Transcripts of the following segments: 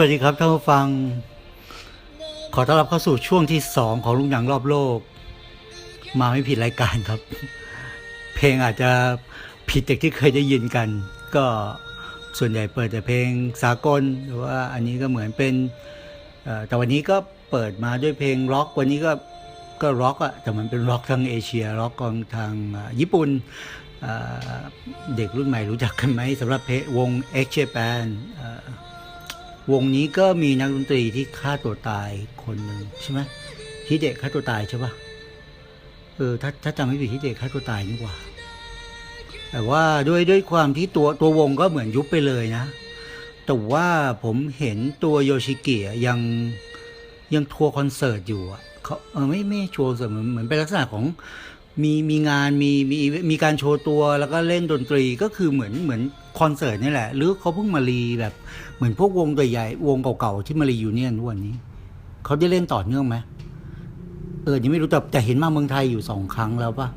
วัสดีครับท่านผู้ฟัง ขอต้อนรับเข้าสู่ช่วงที่สองของลูกหนังรอบโลก มาไม่ผิดรายการครับ เพลงอาจจะผิดจากที่เคยได้ยินกัน ก็ส่วนใหญ่เปิดแต่เพลงสากลหรือว่าอันนี้ก็เหมือนเป็นแต่วันนี้ก็เปิดมาด้วยเพลงร็อกวันนี้ก็ก็ร็อกอะแต่มันเป็นร็อกทางเอเชียร็อกของทางญี่ปุ่นเอ่อเด็กรุ่นใหม่รู้จักกันไหมสำหรับเพลงวง X Japan เอ่อ วงนี้ก็มีนักดนตรีที่ฆ่าตัวตายคนหนึ่งใช่ไหมฮิเดะฆ่าตัวตายใช่ปะเออถ้าถ้าจำไม่ผิดฮิเดะฆ่าตัวตายนี่หว่า แต่ว่าด้วยด้วยความที่ตัวตัววงก็เหมือนยุบไปเลยนะ แต่ว่าผมเห็นตัวโยชิเกะยังยังทัวร์คอนเสิร์ตอยู่อะเขาเออไม่ไม่ทัวร์เสิร์ตเหมือนเหมือนเป็นลักษณะของ มีมีงานมีมีมีการโชว์ตัวแล้วก็เล่นดนตรีก็คือเหมือนเหมือนคอนเสิร์ตนี่แหละ หรือเขาเพิ่งมารีแบบเหมือนพวกวงใหญ่วงเก่าๆที่มารีอยู่เนี่ยทุกวันนี้เขาได้เล่นต่อเนื่องไหมเออยังไม่รู้แต่แต่เห็นมาเมืองไทยอยู่สองครั้งแล้วปะ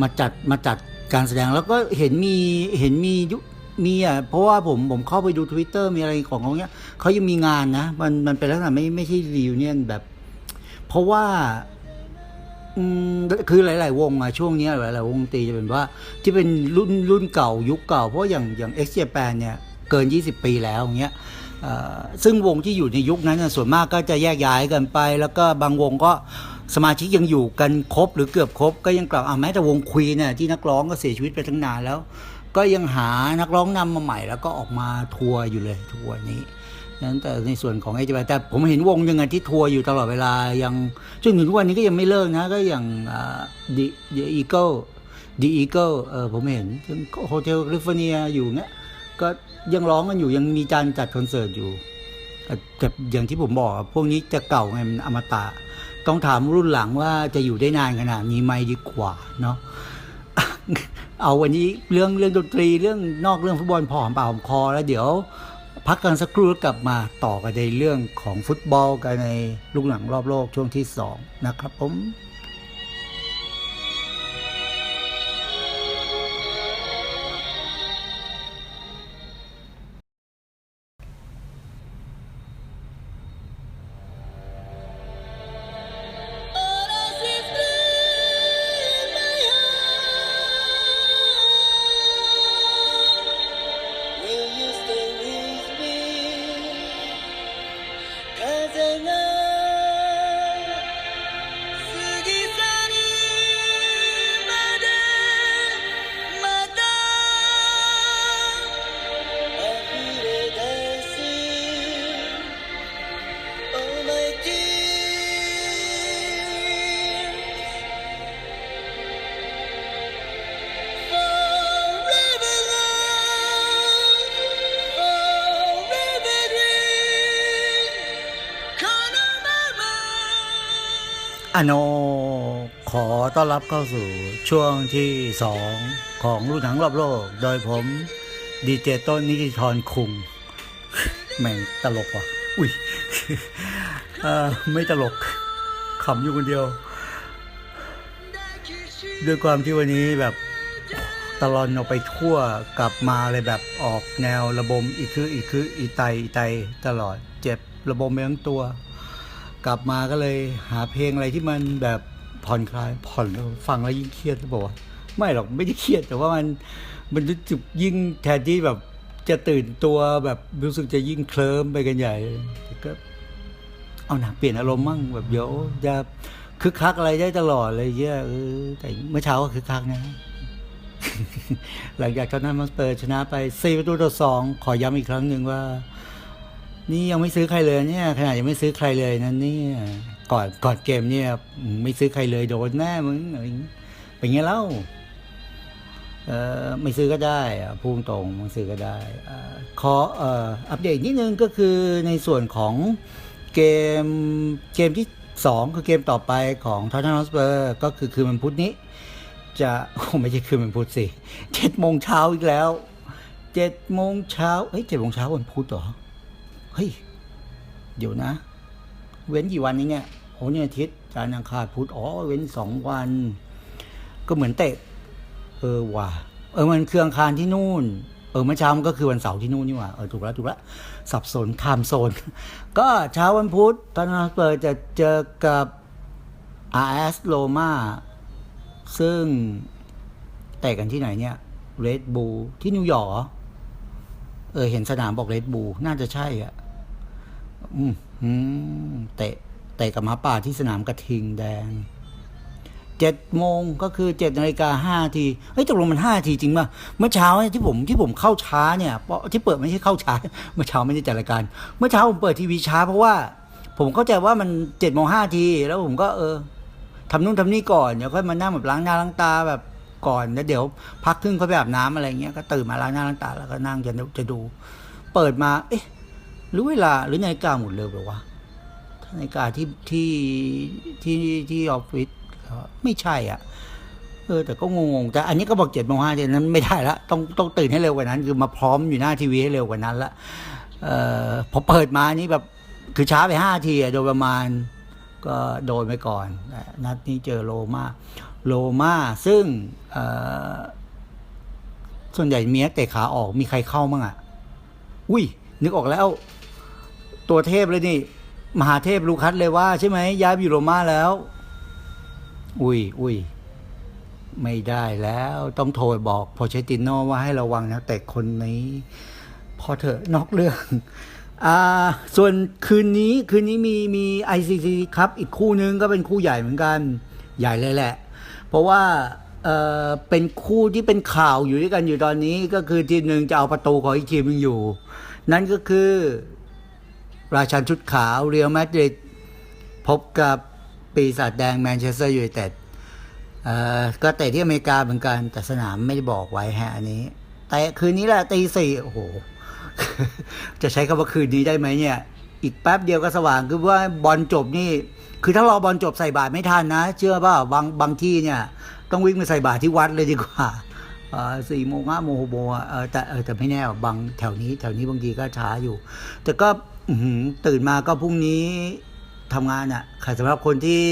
มาจัดมาจัดการแสดงแล้วก็เห็นมีเห็นมียุมีอะเพราะว่าผมผมเข้าไปดู Twitter มีอะไรของเขาเนี้ยเขายังมีงานนะ มันมันเป็นลักษณะไม่ไม่ใช่รีวิวเนี่ยแบบ เพราะว่า คือหลาย ๆ วงอะช่วงนี้หลาย ๆ วงตีจะเป็นว่าที่เป็นรุ่นรุ่นเก่ายุคเก่า เพราะอย่างอย่าง X Japan เจแปนเนี่ยเกิน 20 ปีแล้วเงี้ยซึ่งวงที่อยู่ในยุคนั้นส่วนมากก็จะแยกย้ายกันไป แล้วก็บางวงก็สมาชิกยังอยู่กันครบหรือเกือบครบ ก็ยังกลับอะแม้แต่วงควีนเนี่ยที่นักร้องก็เสียชีวิตไปตั้งนานแล้ว ก็ยังหานักร้องนำมาใหม่แล้วก็ออกมาทัวร์อยู่เลยทุกวันนี้ นั้นแต่ในส่วนของไอจแต่ผมเห็นวงยังไงที่ทัวร์อยู่ตลอดเวลายังจนถึงทุกวันนี้ก็ยังไม่เลิกนะ ก็อย่างดีดีอีเกิลดีอีเกิลเออผมเห็นโฮเทลแคลิฟอร์เนียอยู่เงี้ยก็ยังร้องกันอยู่ยังมีการจัดคอนเสิร์ตอยู่แต่อย่างที่ผมบอก พวกนี้จะเก่าไงมันอมตะ ต้องถามรุ่นหลังว่าจะอยู่ได้นานขนาดนี้ไหมดีกว่าเนาะเอาวันนี้เรื่องเรื่องดนตรีเรื่องนอกเรื่องฟุตบอลพอหอมปากหอมคอแล้วเดี๋ยว พักกันสักครู่แล้วกลับมาต่อกันในเรื่องของฟุตบอลกันในลูกหนังรอบโลกช่วงที่สองนะครับผม Adonai. อโนขอต้อนรับเข้าสู่ช่วงที่สองของลูกหนังรอบโลก โดยผมดีเจต้นนิติธรคุง แม่งตลกว่ะ อุ้ยไม่ตลกขำอยู่คนเดียว ด้วยความที่วันนี้แบบตลอนออกไปทั่วกลับมาเลยแบบออกแนวระบมอีกคืออีกคืออีไตอีไตตลอดเจ็บระบมไปทั้งตัว กลับมาก็เลยหาเพลงอะไรที่มันแบบผ่อนคลายผ่อนฟังแล้วยิ่งเครียดหรือเปล่าไม่หรอกไม่ได้เครียดแต่ว่ามันมันรู้สึกยิ่งแทนที่แบบจะตื่นตัวแบบรู้สึกจะยิ่งเคลิ้มไปกันใหญ่ก็เอาหนักเปลี่ยนอารมณ์มั่งแบบเดี๋ยวจะคึกคักอะไรได้ตลอดเลยเยอะเออแต่เมื่อเช้าก็คึกคักนะ หลังจากทอตแนมฮอสเปอร์ชนะไป4ประตูต่อ2ขอย้ำอีกครั้งหนึ่งว่า นี่ยังไม่ซื้อใครเลยเนี่ยขนาดยังไม่ซื้อใครเลยนั้นเนี่ยก่อนก่อนเกมเนี่ยไม่ซื้อใครเลยโดนแน่มึงอะไรอย่างงี้เป็นไงเล่าเออไม่ซื้อก็ได้พูดตรงไม่ซื้อก็ได้ขอเอ่ออัปเดตนิดนึงก็คือในส่วนของเกมเกมที่สองคือเกมต่อไปของทอ t น n ม a สเปอร์ก็คือคืนวันพุธนี้ จะโอ้ไม่ใช่คืนวันพุธสิเจ็ดโมงเช้าอีกแล้วเจ็ดโมงเช้าเฮ้ยเจ็ดโมงเช้าวันพุธเหรอ เฮ้ย เดี๋ยวนะ เว้นกี่วันนี้เนี่ยโอ้เนี่ยอาทิตย์จันทร์อังคารพุธอ๋อเว้นสองวัน ก็เหมือนเตะ เออว่ะเออมันคืออังคารที่นู่น เออเมื่อเช้ามันก็คือวันเสาร์ที่นู่นนี่หว่าเออถูกแล้วถูกแล้วสับสนไทม์โซน ก็เช้าวันพุธตอนเปิดจะเจอกับ RS Roma ซึ่งเตะกันที่ไหนเนี่ย Red Bull ที่นิวยอร์กเออเห็นสนามบอก Red Bull น่าจะใช่อะ เตะเตะกับหมาป่าที่สนามกระทิงแดงเจ็ดโมงก็คือเจ็ดนาฬิกาห้าทีเฮ้ยตกลงมันห้าทีจริงป่ะเมื่อเช้าเนี่ยที่ผมที่ผมเข้าช้าเนี่ยเพราะที่เปิดไม่ใช่เข้าช้า เมื่อเช้าไม่ได้จัดรายการ เมื่อเช้าผมเปิดทีวีช้าเพราะว่า ผมเข้าใจว่ามันเจ็ดโมงห้าที แล้วผมก็เออทำนู่นทำนี่ก่อนเดี๋ยวค่อยมานั่งแบบล้างหน้าล้างตาแบบก่อนแล้วเดี๋ยว พักครึ่งค่อยไปอาบน้ำอะไรเงี้ยก็ตื่นมาล้างหน้าล้างตาแล้วก็นั่งจะจะดู เปิดมา เอ๊ะ หรือเวลาหรือนาฬิกาหมุนเร็วแบบวะนาฬิกาที่ที่ที่ที่ออฟฟิศไม่ใช่อะเออแต่ก็งงๆแต่อันนี้ก็บอกเจ็ดโมงห้าเจ็ดนั้นไม่ได้ละต้องต้องตื่นให้เร็วกว่านั้น คือมาพร้อมอยู่หน้าทีวีให้เร็วกว่านั้นละเออพอเปิดมานี่แบบคือช้าไปห้าทีอะโดยประมาณก็โดนไปก่อน นัดนี้เจอโลมาโลมาซึ่งเออส่วนใหญ่เมียเตะขาออกมีใครเข้ามั่งอะ อุ้ยนึกออกแล้ว ตัวเทพเลยนี่ มหาเทพลูคัสเลยว่าใช่ไหมย้ายไปอยู่โรม่าแล้ว อุ้ยอุ้ยไม่ได้แล้วต้องโทรบอกโพเชติโนว่าให้ระวังนะแต่คนนี้ พอเถอะนอกเรื่องอ่าส่วนคืนนี้คืนนี้มีมี ICC ครับอีกคู่นึงก็เป็นคู่ใหญ่เหมือนกันใหญ่เลยแหละ เพราะว่าเออเป็นคู่ที่เป็นข่าวอยู่ด้วยกันอยู่ตอนนี้ก็คือทีมหนึ่งจะเอาประตูของอีกทีมหนึงอยู่ นั่นก็คือ ราชันชุดขาวเรียลมาดริดพบกับปีศาจแดงแมนเชสเตอร์ยูไนเต็ดเอ่อก็เตะที่อเมริกาเหมือนกันแต่สนามไม่ได้บอกไว้ฮะอันนี้แต่คืนนี้แหละตีสี่โอ้โห จะใช้คำว่าคืนนี้ได้ไหมเนี่ย อีกแป๊บเดียวก็สว่างคือว่าบอลจบนี่ คือถ้ารอบอลจบใส่บาตรไม่ทันนะ เชื่อป่าบางบางที่เนี่ย ต้องวิ่งไปใส่บาตรที่วัดเลยดีกว่าสี่โมงห้าโมงหกโมงอะเอแต่เออแต่ไม่แน่บางแถวนี้แถวนี้บางทีก็ช้าอยู่ แต่ก็ ตื่นมาก็พรุ่งนี้ทำงานอะค่ะสำหรับคนที่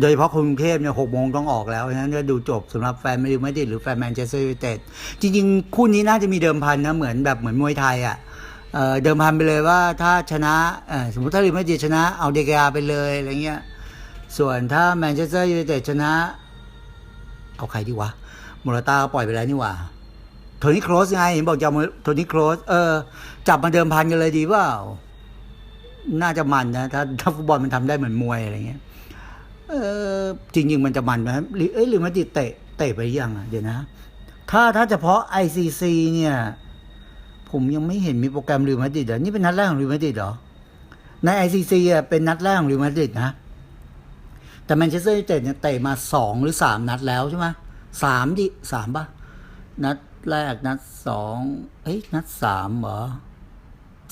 โดยเฉพาะคนกรุงเทพเนี่ยหกโมงต้องออกแล้วฉะนั้นก็ดูจบสำหรับแฟนแมนยูไนเต็ดหรือแฟนแมนเชสเตอร์ยูไนเต็ดจริง ๆ คู่นี้น่าจะมีเดิมพันนะเหมือนแบบเหมือนมวยไทยอะเเดิมพันไปเลยว่าถ้าชนะสมมติถ้าลิมาดริดชนะเอาเดกาไปเลยอะไรเงี้ยส่วนถ้าแมนเชสเตอร์ยูไนเต็ดชนะ เอาใครดีวะโมราต้าปล่อยไปแล้วนี่หว่า นี่โครสไงเห็นบอกจะเอามาโทนี่โครสเออ จับมาเดิมพันกันเลยดีเปล่าน่าจะมันนะถ้าถ้าฟุตบอลมันทำได้เหมือนมวยอะไรเงี้ยเออจริงๆมันจะมันไหมหรือเอ้ยหรือมันติดเตะเตะไปยังอะเดี๋ยวนะ ถ้าถ้าเฉพาะ ICC เนี่ย ผมยังไม่เห็นมีโปรแกรมริวมาดริดเหรอนี่เป็นนัดแรกของริวมาดริดเหรอใน ICC อะเป็นนัดแรกของริวมาดริดนะแต่แมนเชสเตอร์ยูไนเต็ดเนี่ยเตะมาสองหรือสามนัดแล้วใช่ไหมสามดิสามปะนัด แรกนัดสองเอ้ยนัดสามเหรอ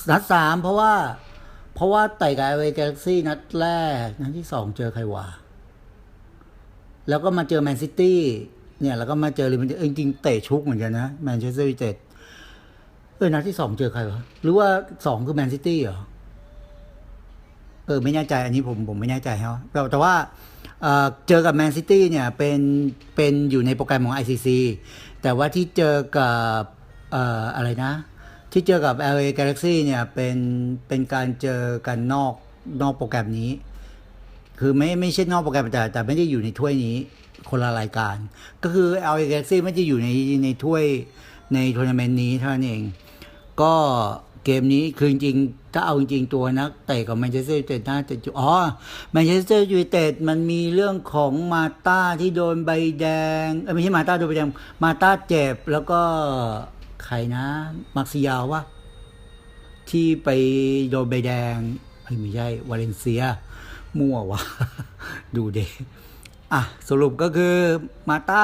นัดสามเพราะว่า เพราะว่าไต่กับไอเวกาแล็กซี่นัดแรก นัดที่สองเจอใครวะแล้วก็มาเจอแมนซิตี้เนี่ยแล้วก็มาเจอลิเวอร์พูลจริงๆเตะชุกเหมือนกันนะแมนเชสเตอร์ยูไนเต็ดเออนัดที่สองเจอใครวะหรือว่าสองคือแมนซิตี้เหรอเออไม่แน่ใจอันนี้ผมผมไม่แน่ใจครับแต่แต่ว่าเเจอกับแมนซิตี้เนี่ยเป็นเป็นอยู่ในโปรแกรมของ ICC แต่ว่าที่เจอกับเอ่ออะไรนะ ที่เจอกับ LA Galaxy เนี่ยเป็นเป็นการเจอกันนอกนอกโปรแกรมนี้ คือไม่ไม่ใช่นอกโปรแกรมแต่แต่ไม่ได้อยู่ในถ้วยนี้คนละรายการ ก็คือ LA Galaxy ไม่ได้อยู่ในในถ้วยในทัวร์นาเมนต์นี้เท่านั้นเอง ก็เกมนี้คือจริง ถ้าเอาจริงๆตัวนักเตะกับแมนเชสเตอร์ยูไนเต็ดน่าจะอยู่อ๋อแมนเชสเตอร์ยูไนเต็ดมันมีเรื่องของมาต้าที่โดนใบแดงเอ้ยไม่ใช่มาต้าโดนใบแดงมาต้าเจ็บแล้วก็ใครนะ มักซิยาววะที่ไปโดนใบแดงเฮ้ยไม่ใช่วาเลนเซีย มั่ววะดูเดอะสรุปก็คือมาต้า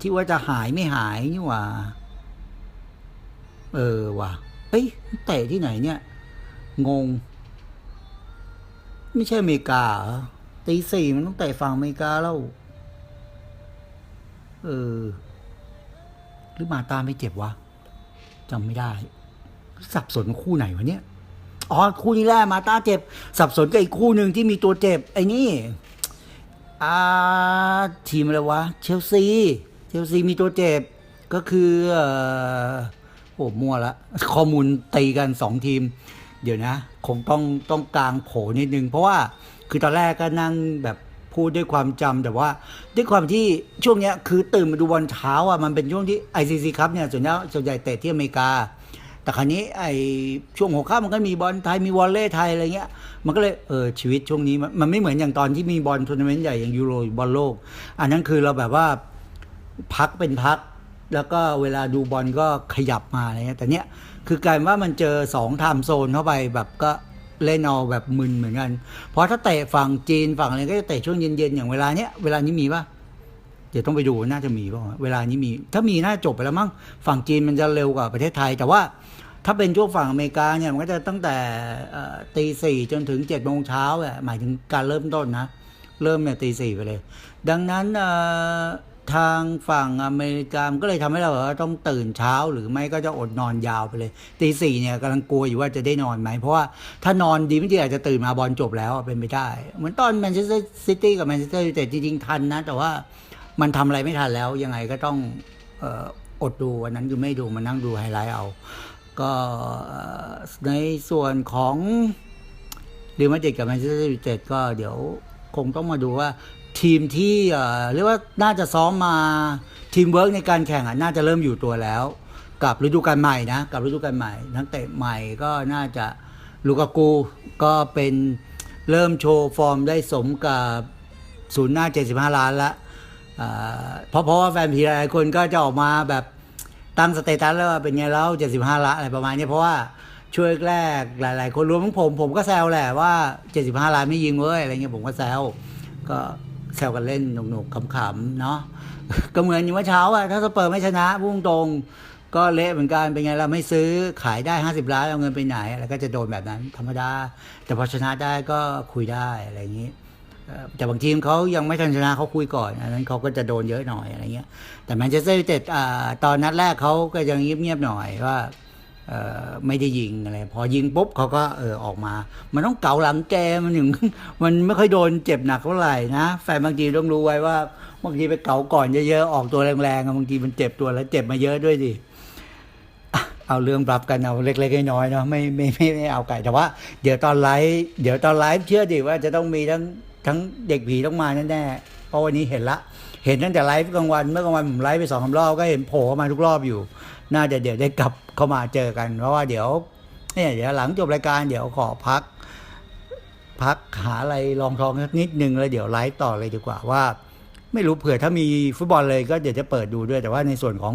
ที่ว่าจะหายไม่หายนี่หว่า เออว่ะเอ้ยเตะที่ไหนเนี่ย งง ไม่ใช่อเมริกาตีสี่มันต้องเตะฝั่งอเมริกาแล้ว เออ หรือมาตาไม่เจ็บวะจำไม่ได้ สับสนคู่ไหนวะเนี่ยอ๋อคู่นี้แหละมาตาเจ็บ สับสนกับอีกคู่หนึ่งที่มีตัวเจ็บ ไอ้นี่อาทีมอะไรวะ เชลซี เชลซีมีตัวเจ็บ ก็คือเอ่อโอ้มั่วละ ข้อมูลตีกันสองทีม เดี๋ยวนะ คงต้องต้องกลางโผนิดนึง เพราะว่าคือตอนแรกก็นั่งแบบพูดด้วยความจำแต่ว่า ด้วยความที่ช่วงเนี้ยคือตื่นมาดูบอลเช้าอะมันเป็นช่วงที่ ICC ครับเนี่ยส่วนใหญ่ส่วนใหญ่เตะที่อเมริกา แต่ครั้นี้ไอช่วงหัวค่ำมันก็มีบอลไทยมีวอลเลย์ไทยอะไรเงี้ย มันก็เลยเออชีวิตช่วงนี้มันมันไม่เหมือนอย่างตอนที่มีบอลทัวร์นาเมนต์ใหญ่อย่างยูโรบอลโลก อันนั้นคือเราแบบว่าพักเป็นพัก แล้วก็เวลาดูบอลก็ขยับมาอะไรเงี้ยแต่เนี้ยคือกลายว่ามันเจอสองไทม์โซนเข้าไปแบบก็เล่นเอาแบบมึนเหมือนกัน เพราะถ้าเตะฝั่งจีนฝั่งอะไรก็จะเตะช่วงเย็นๆ อย่างเวลาเนี้ยเวลานี้มีปะเดี๋ยวต้องไปดูน่าจะมีป่ะเวลานี้มี ถ้ามีน่าจบไปแล้วมั้งฝั่งจีนมันจะเร็วกว่าประเทศไทย แต่ว่าถ้าเป็นช่วงฝั่งอเมริกาเนี่ยมันก็จะตั้งแต่ตีสี่จนถึงเจ็ดโมงเช้าอะหมายถึงการเริ่มต้นนะ เริ่มเนี่ยตีสี่ไปเลย ดังนั้นเอ่อ ทางฝั่งอเมริกามันก็เลยทำให้เราแบบว่าต้องตื่นเช้าหรือไม่ก็จะอดนอนยาวไปเลยตีสี่เนี่ยกำลังกลัวอยู่ว่าจะได้นอนไหม เพราะว่าถ้านอนดีไม่ดีอาจจะตื่นมาบอลจบแล้วเป็นไปได้ เหมือนตอนแมนเชสเตอร์ซิตี้กับแมนเชสเตอร์ยูไนเต็ดจริงๆทันนะ แต่ว่ามันทำอะไรไม่ทันแล้ว ยังไงก็ต้องอดดูวันนั้นคือไม่ดูมานั่งดูไฮไลท์เอา ก็ในส่วนของเรอัลมาดริดกับแมนเชสเตอร์ยูไนเต็ดก็เดี๋ยวคงต้องมาดูว่า ทีมที่เอ่อเรียกว่าน่าจะซ้อมมาทีมเวิร์กในการแข่งอะน่าจะเริ่มอยู่ตัวแล้ว กับฤดูกาลใหม่นะกับฤดูกาลใหม่นักเตะใหม่ก็น่าจะลูกากูก็เป็นเริ่มโชว์ฟอร์มได้สมกับศูนย์หน้า 75 ล้านละเพราะเพราะว่าแฟนผีหลายคนก็จะออกมาแบบตั้งสเตตัสแล้วว่าเป็นไงแล้ว 75 ล้านอะไรประมาณนี้เพราะว่าช่วยแรกหลาย ๆ คนรวมทั้งผม ผมก็แซวแหละว่า 75 ล้านไม่ยิงเว้ยอะไรเงี้ยผมก็แซวก็ แซวกันเล่นหนุกๆขำๆเนาะก็เหมือนอย่างเมื่อเช้าอะถ้าสเปอร์ไม่ชนะพุ่งตรงก็เละเหมือนกันเป็นไงเราไม่ซื้อขายได้ 50 ล้านเอาเงินไปไหนแล้วก็จะโดนแบบนั้นธรรมดา แต่พอชนะได้ก็คุยได้อะไรอย่างนี้แต่บางทีมเขายังไม่ทันชนะเขาคุยก่อนอันนั้นเขาก็จะโดนเยอะหน่อยอะไรเงี้ยแต่แมนเชสเตอร์ยูไนเต็ดอ่าตอนนัดแรกเขาก็ยังเงียบๆหน่อยว่า ไม่ได้ยิงอะไรพอยิงปุ๊บเขาก็เออออกมา มันต้องเก่าหลังแกมันถึงมันไม่ค่อยโดนเจ็บหนักเท่าไหร่นะแฟนบางทีต้องรู้ไว้ว่าบางทีไปเก่าก่อนเยอะๆออกตัวแรงๆบางทีมันเจ็บตัวแล้วเจ็บมาเยอะด้วยดิเอาเรื่องปรับกันเอาเล็กๆน้อยๆเนาะไม่ไม่ไม่ไม่เอาไก่แต่ว่าเดี๋ยวตอนไลฟ์เดี๋ยวตอนไลฟ์เชื่อดิว่าจะต้องมีทั้งทั้งเด็กผีต้องมาแน่ๆเพราะวันนี้เห็นละ เห็นตั้งแต่ไลฟ์กลางวัน เมื่อกลางวันผมไลฟ์ไปสองสารอบก็เห็นโผล่เข้ามาทุกรอบอยู่ น่าจะเดี๋ยวได้กลับเข้ามาเจอกัน เพราะว่าเดี๋ยวเนี่ยเดี๋ยวหลังจบรายการเดี๋ยวขอพัก พักหาอะไรลองท้องสักนิดนึงแล้วเดี๋ยวไลฟ์ต่อเลยดีกว่าว่า ไม่รู้เผื่อถ้ามีฟุตบอลเลยก็เดี๋ยวจะเปิดดูด้วย แต่ว่าในส่วนของ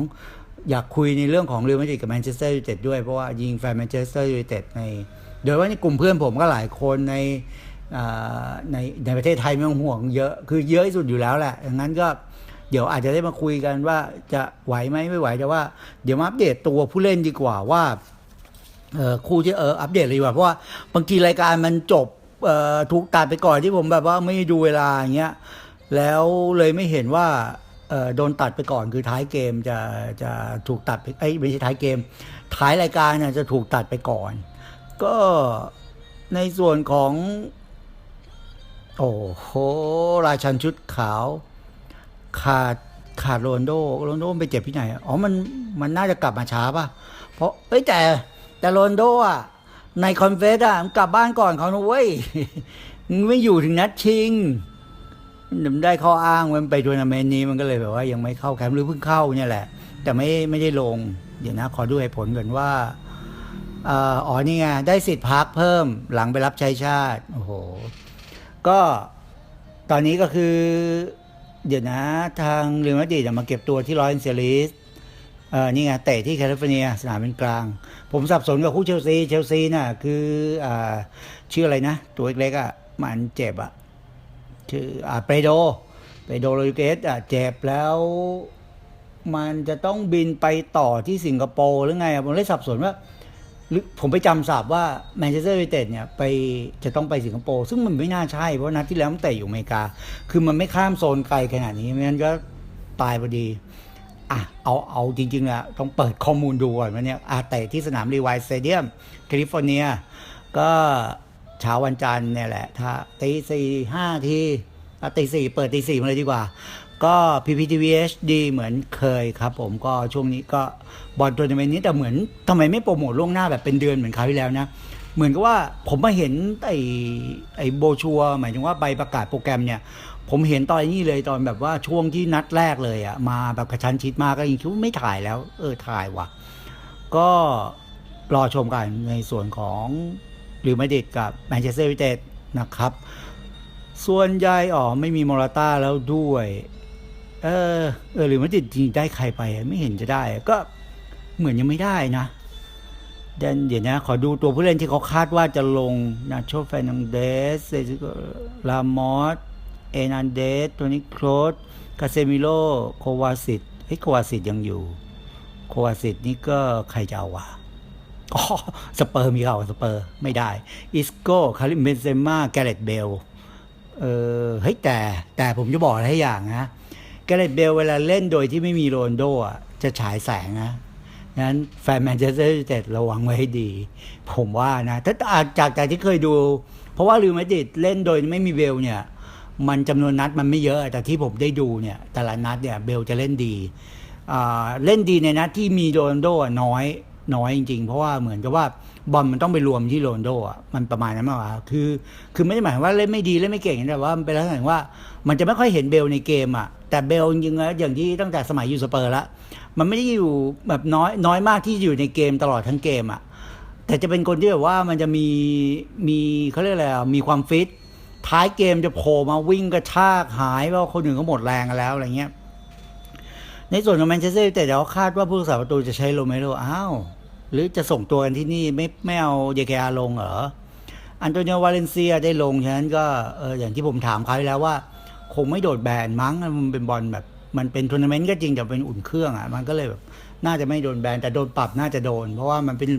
อยากคุยในเรื่องของเรอัลมาดริดกับแมนเชสเตอร์ยูไนเต็ดด้วยเพราะว่ายิงแฟนแมนเชสเตอร์ยูไนเต็ดในโดยว่าในกลุ่มเพื่อนผมก็หลายคนใน ในในประเทศไทยไม่ต้องห่วงเยอะคือเยอะที่สุดอยู่แล้วแหละดังนั้นก็เดี๋ยวอาจจะได้มาคุยกันว่าจะไหวไหมไม่ไหวแต่ว่าเดี๋ยวมาอัปเดตตัวผู้เล่นดีกว่าว่าคู่ที่เอออัปเดตเลยดีกว่าเพราะว่าบางทีรายการมันจบถูกตัดไปก่อนที่ผมแบบว่าไม่ดูเวลาอย่างเงี้ยแล้วเลยไม่เห็นว่าโดนตัดไปก่อนคือท้ายเกมจะจะถูกตัดไปไอ้ไม่ใช่ท้ายเกม ท้ายรายการเนี่ยจะถูกตัดไปก่อน ก็ในส่วนของ โอ้โห ราชันชุดขาว ขาดขาดโรนโดโรนโดมันไปเจ็บที่ไหนอะอ๋อ มันมันน่าจะกลับมาช้าป่ะ เพราะเอ้ยแต่แต่โรนโดอะ ในคอนเฟสอะมันกลับบ้านก่อนเขานะเว้ยไม่อยู่ถึงนัดชิงมันได้ข้ออ้างมันไปทัวร์นาเมนต์นี้มันก็เลยแบบว่ายังไม่เข้าแคมป์หรือเพิ่งเข้าเนี่ยแหละ แต่ไม่ไม่ได้ลง เดี๋ยวนะขอดูเหตุผลก่อนว่าอ๋อนี่ไงได้สิทธิ์พักเพิ่มหลังไปรับใช้ชาติ โอ้โห ก็ตอนนี้ก็คือ เดี๋ยวนะทางเรอัลมาดริดอะมาเก็บตัวที่ลอเรนเซลิสเออนี่ไงเตะที่แคลิฟอร์เนียสนามเป็นกลาง ผมสับสนกับคู่เชลซีเชลซีน่ะคืออ่าชื่ออะไรนะ ตัวเล็กๆอะมันเจ็บอะชื่ออ่าเปโดเปโดโรดิเกสอะเจ็บแล้วมันจะต้องบินไปต่อที่สิงคโปร์หรือไงผมเลยสับสนว่า หรือผมไปจำสับว่าแมนเชสเตอร์ยูไนเต็ดเนี่ยไปจะต้องไปสิงคโปร์ซึ่งมันไม่น่าใช่ เพราะนัดที่แล้วมันเตะอยู่อเมริกา คือมันไม่ข้ามโซนไกลขนาดนี้ไม่งั้นก็ตายพอดีอะเอาเอาจริงๆอะต้องเปิดข้อมูลดูก่อนว่าเนี่ยอาเตะที่สนามรีไวซ์สเตเดียมแคลิฟอร์เนีย ก็เช้าวันจันทร์เนี่ยแหละ ถ้าตีสี่ห้าทีอะตีสี่เปิดตีสี่มาเลยดีกว่า ก็ PPTV HD เหมือนเคยครับผมก็ช่วงนี้ก็บอลทัวร์นาเมนต์นี้แต่เหมือนทำไมไม่โปรโมทล่วงหน้าแบบเป็นเดือนเหมือนคราวที่แล้วนะ เหมือนกับว่าผมมาเห็นไอ้ไอ้โบชัวหมายถึงว่าใบประกาศโปรแกรมเนี่ย ผมเห็นตอนนี้เลยตอนแบบว่าช่วงที่นัดแรกเลยอะมาแบบกระชั้นชิดมากก็ยังคิดว่าไม่ถ่ายแล้ว เออถ่ายว่ะ ก็รอชมกันในส่วนของหรือมาดิดกับแมนเชสเตอร์ยูไนเต็ดนะครับ ส่วนใหญ่อ๋อไม่มีมอราต้าแล้วด้วย เออเออหรือมาดริดจริงได้ใครไปไม่เห็นจะได้ ก็เหมือนยังไม่ได้นะเดี๋ยวเดี๋ยวนะ ขอดูตัวผู้เล่นที่เขาคาดว่าจะลงนาโชแฟนังเดสเซซิโกลามอสเอนันเดสตัวนี้โครสคาเซมิโลโควาสิตเฮ้ยโควาสิตยังอยู่ โควาสิตนี่ก็ใครจะเอาวะอ๋อสเปอร์มีเขาสเปอร์ไม่ได้ อิสโก้คาริมเบนเซม่าแกเรตเบลเออเฮ้ยแต่แต่ผมจะบอกอะไรให้อย่างนะ กเรตเบลเวลาเล่นโดยที่ไม่มีโรนโดอะจะฉายแสงนะงั้นแฟนแมนเชสเตอร์ยูไนเต็ดระวังไว้ให้ดี ผมว่านะถ้าจากจากที่เคยดู เพราะว่าลิวมาดริดเล่นโดยไม่มีเบลเนี่ย มันจำนวนนัดมันไม่เยอะ แต่ที่ผมได้ดูเนี่ย แต่ละนัดเนี่ยเบลจะเล่นดี เล่นดีในนัดที่มีโรนโดน้อยน้อยจริงๆ เพราะว่าเหมือนกับว่าบอลมันต้องไปรวมที่โรนโดอะมันประมาณนั้นมากกว่าคือ คือไม่ได้หมายว่าเล่นไม่ดีเล่นไม่เก่งแต่ว่ามันเป็นลักษณะว่า มันจะไม่ค่อยเห็นเบลในเกมอะ แต่เบลจริงแล้วอย่างที่ตั้งแต่สมัยอยู่สเปอร์ละมันไม่ได้อยู่แบบน้อยน้อยมากที่อยู่ในเกมตลอดทั้งเกมอะแต่จะเป็นคนที่แบบว่ามันจะมีมีเขาเรียกอะไรมีความฟิตท้ายเกมจะโผล่มาวิ่งกระชากหายเพราคนอื่นก็หมดแรงแล้วอะไรเงี้ยในส่วนของแมนเชสเตอร์ยูไนเต็ดเขาคาดว่าผู้รักษาประตูจะใช้โรเมโรอ้าวหรือจะส่งตัวกันที่นี่ไม่ไม่เอาเยเกอาลงเหรออันโตนิโอวาเลนเซียได้ลงฉะนั้นก็เอออย่างที่ผมถามเขาแล้วว่า คงไม่โดดแบนมั้งมันเป็นบอลแบบ มันเป็นทัวร์นาเมนต์ก็จริงแต่เป็นอุ่นเครื่องอะมันก็เลยแบบน่าจะไม่โดนแบนแต่โดนปรับน่าจะโดน เพราะว่ามันเป็น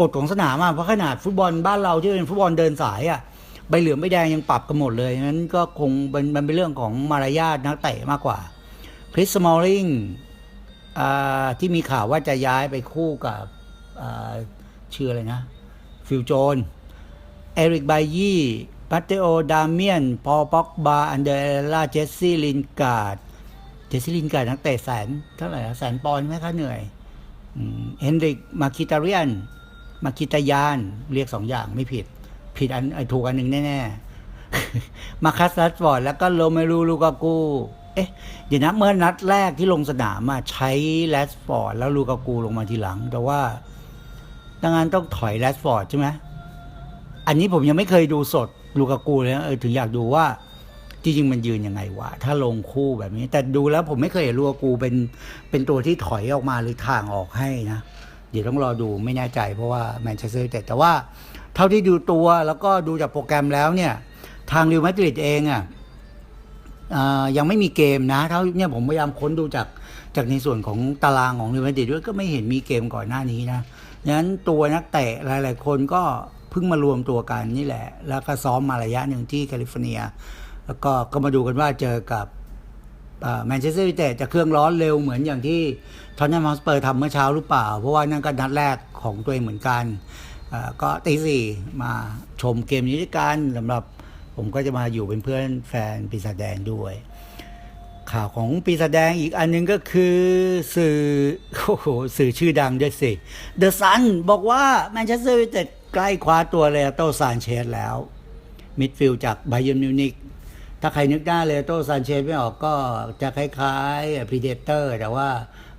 กฎของสนามอะเพราะขนาดฟุตบอลบ้านเราที่เป็นฟุตบอลเดินสายอะใบเหลืองใบแดงยังปรับกันหมดเลยนั้นก็คงเป็นมันเป็นเรื่องของมารยาทนักเตะมากกว่าคริสมอลลิงอ่าที่มีข่าวว่าจะย้ายไปคู่กับอ่าชื่ออะไรนะ ฟิลโจนเอริกไบยี่ ปัตเตโอ ดาเมียน พอป็อกบา อันเดเอล่า เจสซี่ลินการ์ด เจสซี่ลินการ์ดนักเตะแสนเท่าไหร่แสนปอนด์ไหมคะเหนื่อยอืมเฮนริก มาคิตาเรียน มาคิตายาน เรียกสองอย่างไม่ผิด ผิดอันไอถูกอันหนึ่งแน่ๆ มาคัสลัสฟอร์ด แล้วก็โรเมรูลูกากู เอ๊ะ เดี๋ยวนะเมื่อนัดแรกที่ลงสนามมาใช้แรสฟอร์ด แล้วลูกากูลงมาทีหลัง แต่ว่าดังนั้นต้องถอยแรสฟอร์ดใช่ไหมอันนี้ผมยังไม่เคยดูสด ลูกากูเลยนะเออถึงอยากดูว่าจริงๆมันยืนยังไงวะถ้าลงคู่แบบนี้ แต่ดูแล้วผมไม่เคยเห็นลูกากูเป็นเป็นตัวที่ถอยออกมาหรือทางออกให้นะ เดี๋ยวต้องรอดูไม่แน่ใจเพราะว่าแมนเชสเตอร์ยูไนเต็ดแต่ว่า เท่าที่ดูตัวแล้วก็ดูจากโปรแกรมแล้วเนี่ย ทางริวมาดริดเองอะยังไม่มีเกมนะเท่าเนี่ยผมพยายามค้นดูจากจากในส่วนของตารางของริวมาดริดด้วยก็ไม่เห็นมีเกมก่อนหน้านี้นะงั้นตัวนักเตะหลาย ๆ คนก็ เพิ่งมารวมตัวกันนี่แหละ แล้วก็ซ้อมมาระยะหนึ่งที่แคลิฟอร์เนีย แล้วก็ก็มาดูกันว่าเจอกับแมนเชสเตอร์ยูไนเต็ดจะเครื่องร้อนเร็วเหมือนอย่างที่ทอนนัมฮอสเปอร์ทำเมื่อเช้าหรือเปล่า เพราะว่านั่นก็นัดแรกของตัวเองเหมือนกันก็ตีสี่มาชมเกมนี้ด้วยกันสำหรับผมก็จะมาอยู่เป็นเพื่อนแฟนปีศาจแดงด้วย ข่าวของปีศาจแดงอีกอันหนึงก็คือสื่อโอ้โหสื่อชื่อดังด้วยสิเดอะซันบอกว่าแมนเชสเตอร์ยูไนเต็ด ใกล้คว้าตัวเลโตซานเชสแล้ว มิดฟิลด์จากไบเยนมิวนิกถ้าใครนึกได้เลโตซานเชสไม่ออกก็จะคล้ายๆพรีเดเตอร์ แต่ว่า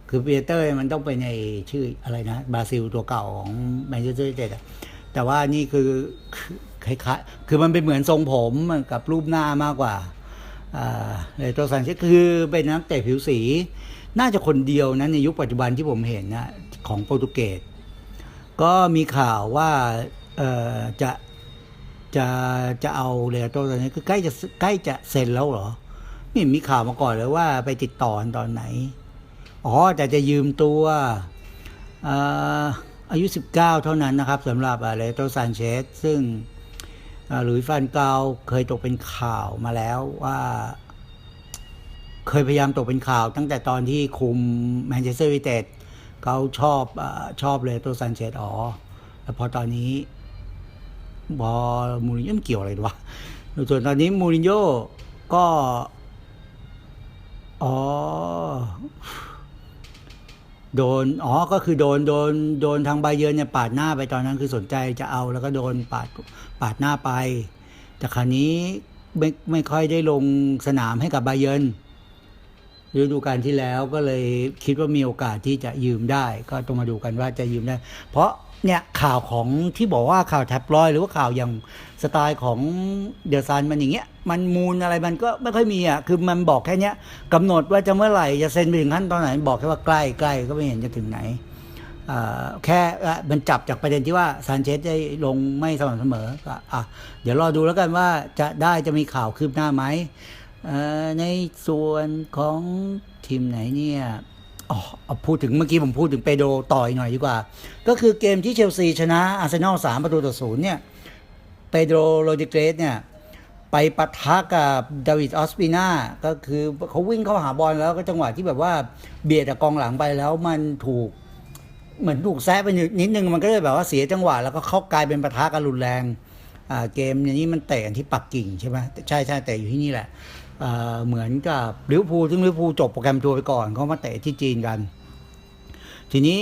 คือเปียเตอร์มันต้องเป็นในชื่ออะไรนะบราซิลตัวเก่าของแมนเชสเตอร์ยูไนเต็ดแต่ว่านี่คือคล้ายๆคือมันเป็นเหมือนทรงผมกับรูปหน้ามากกว่าเลยตัวซันเชสคือเป็นนักเตะผิวสี น่าจะคนเดียวนะในยุคปัจจุบันที่ผมเห็นนะของโปรตุเกส ก็มีข่าวว่าจะจะจะเอาเรอัลโตตอนนี้คือใกล้จะใกล้จะเซ็นแล้วเหรอไม่มีข่าวมาก่อนเลยว่าไปติดต่อตอนไหน อ๋อแต่จะยืมตัวอายุ 19 เท่านั้นนะครับสำหรับเรอัลโตซานเชสซึ่งเอ่อหลุยส์ฟันเกาเคยตกเป็นข่าวมาแล้วว่า เคยพยายามตกเป็นข่าวตั้งแต่ตอนที่คุมแมนเชสเตอร์ยูไนเต็ด เขาชอบอชอบเลยตัวซันเชสอ๋อแล้วพอตอนนี้บอมูรินโญ่เกี่ยวอะไรวะส่วนตอนนี้มูรินโญ่ก็ อ๋อ โดน อ๋อ ก็คือโดน โดน โดนทางไบเยอนเนี่ยปาดหน้าไปตอนนั้นคือสนใจจะเอาแล้วก็โดนปาด ปาดหน้าไป แต่คราวนี้ไม่ ไม่ค่อยได้ลงสนามให้กับไบเยอน ฤดูกาลที่แล้วก็เลยคิดว่ามีโอกาสที่จะยืมได้ ก็ต้องมาดูกันว่าจะยืมได้ เพราะเนี่ยข่าวของที่บอกว่าข่าวแท็บลอยหรือว่าข่าวอย่างสไตล์ของเดอะซันมันอย่างเงี้ยมันมูลอะไรมันก็ไม่ค่อยมีอะคือมันบอกแค่เนี้ยกำหนดว่าจะเมื่อไหร่จะเซ็นไปถึงขั้นตอนไหนบอกแค่ว่าใกล้ใกล้ก็ไม่เห็นจะถึงไหนแค่มันจับจากประเด็นที่ว่าซานเชสได้ลงไม่สม่ำเสมอก็อะเดี๋ยวรอดูแล้วกันว่าจะได้จะมีข่าวคืบหน้าไหม ในส่วนของทีมไหนเนี่ยอ๋อพูดถึงเมื่อกี้ผมพูดถึงเปโดต่อยหน่อยดีกว่า ก็คือเกมที่เชลซีชนะอาร์เซนอลสามประตูต่อศูนย์เนี่ยเปโดโรดิเกรสเนี่ยไปปะทะกับดาวิดออสปินาก็คือเขาวิ่งเข้าหาบอลแล้วก็จังหวะที่แบบว่าเบียดกับกองหลังไปแล้วมันถูก เหมือนถูกแซะไปนิดนึงมันก็เลยแบบว่าเสียจังหวะแล้วก็เข้ากลายเป็นปะทะกันรุนแรงเกมอย่างนี้มันเตะกันที่ปักกิ่งใช่ไหมใช่ใช่เตะอยู่ที่นี่แหละ เหมือนกับลิเวอร์พูลซึ่งลิเวอร์พูลจบโปรแกรมทัวร์ไปก่อนเขามาเตะที่จีนกัน ทีนี้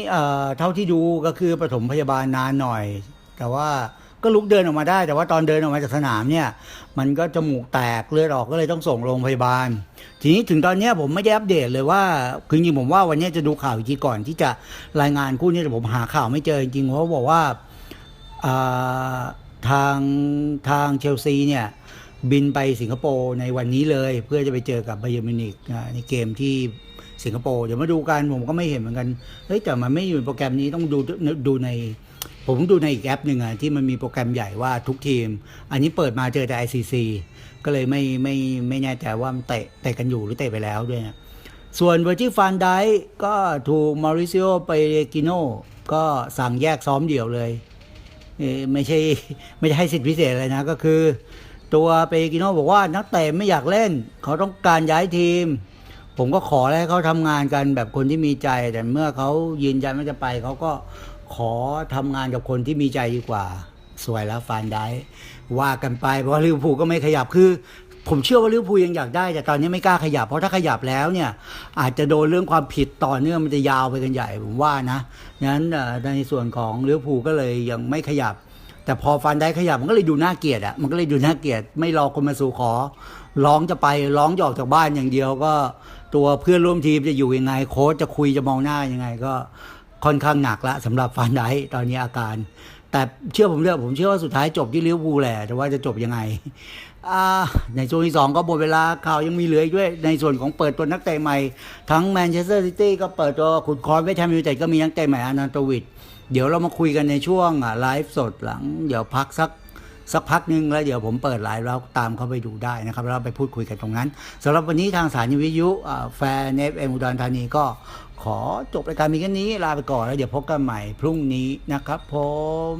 เท่าที่ดูก็คือปฐมพยาบาลนานหน่อย แต่ว่าก็ลุกเดินออกมาได้ แต่ว่าตอนเดินออกมาจากสนามเนี่ย มันก็จมูกแตกเลือดออกก็เลยต้องส่งโรงพยาบาล ทีนี้ถึงตอนนี้ผมไม่ได้อัปเดตเลยว่าคือจริงๆผมว่าวันนี้จะดูข่าวอีกทีก่อนที่จะรายงานคู่นี้แต่ผมหาข่าวไม่เจอจริงเพราะบอกว่าอ่าทางทางเชลซีเนี่ย บินไปสิงคโปร์ในวันนี้เลย เพื่อจะไปเจอกับไบเยอร์มินิกในเกมที่สิงคโปร์เดี๋ยวมาดูกันผมก็ไม่เห็นเหมือนกันเฮ้ยแต่มันไม่อยู่ในโปรแกรมนี้ต้องดูดูใน ผมดูในอีกแอปหนึ่งอะที่มันมีโปรแกรมใหญ่ว่าทุกทีม อันนี้เปิดมาเจอแต่ ICC ก็เลยไม่ไม่ไม่แน่ใจว่ามันเตะเตะกันอยู่หรือเตะไปแล้วด้วยนะส่วนเวอร์จิฟานไดก็ถูกมาริซิโอเปกิโนก็สั่งแยกซ้อมเดี่ยวเลย ไม่ใช่ไม่ได้ให้สิทธิพิเศษอะไรนะก็คือ ตัวเปกิโนบอกว่านักเตะไม่อยากเล่น เขาต้องการย้ายทีม ผมก็ขอให้เขาทำงานกันแบบคนที่มีใจ แต่เมื่อเขายืนยันว่าจะไป เขาก็ขอทำงานกับคนที่มีใจดีกว่า สวยแล้วฟานได้ว่ากันไปเพราะลิเวอร์พูลก็ไม่ขยับคือ ผมเชื่อว่าลิเวอร์พูลยังอยากได้ แต่ตอนนี้ไม่กล้าขยับเพราะถ้าขยับแล้วเนี่ย อาจจะโดนเรื่องความผิดต่อเนื่องมันจะยาวไปกันใหญ่ผมว่านะงั้นในส่วนของลิเวอร์พูลก็เลยยังไม่ขยับ แต่พอฟันได้ขยับมันก็เลยดูน่าเกลียดอะมันก็เลยดูน่าเกลียดไม่รอคนมาสู่ขอ ร้องจะไปร้องจะอกจากบ้านอย่างเดียวก็ ตัวเพื่อนร่วมทีมจะอยู่ยังไงโค้ชจะคุยจะมองหน้ายังไงก็ค่อนข้างหนักละสำหรับฟันได้ตอนนี้อาการ แต่เชื่อผมเถอะผมเชื่อว่าสุดท้ายจบที่ลิเวอร์พูลแหละแต่ว่าจะจบยังไงในช่วงที่สองก็หมดเวลาข่าวยังมีเหลืออีกด้วย ในส่วนของเปิดตัวนักเตะใหม่ ทั้งแมนเชสเตอร์ซิตี้ก็เปิดตัวขุดคอนเวสต์แฮมยูไนเต็ดก็มีนักเตะใหม่อานันโตวิด เดี๋ยวเรามาคุยกันในช่วงไลฟ์สดหลัง เดี๋ยวพักสักสักพักหนึงแล้วเดี๋ยวผมเปิดไลฟ์เราตามเข้าไปดูได้นะครับเราไปพูดคุยกันตรงนั้นสำหรับวันนี้ทางสถารวิทยุแฟนเอฟเอ็มอุดรธานีก็ขอจบรายการมีแค่นี้ลาไปก่อนแล้วเดี๋ยวพบกันใหม่พรุ่งนี้นะครับผม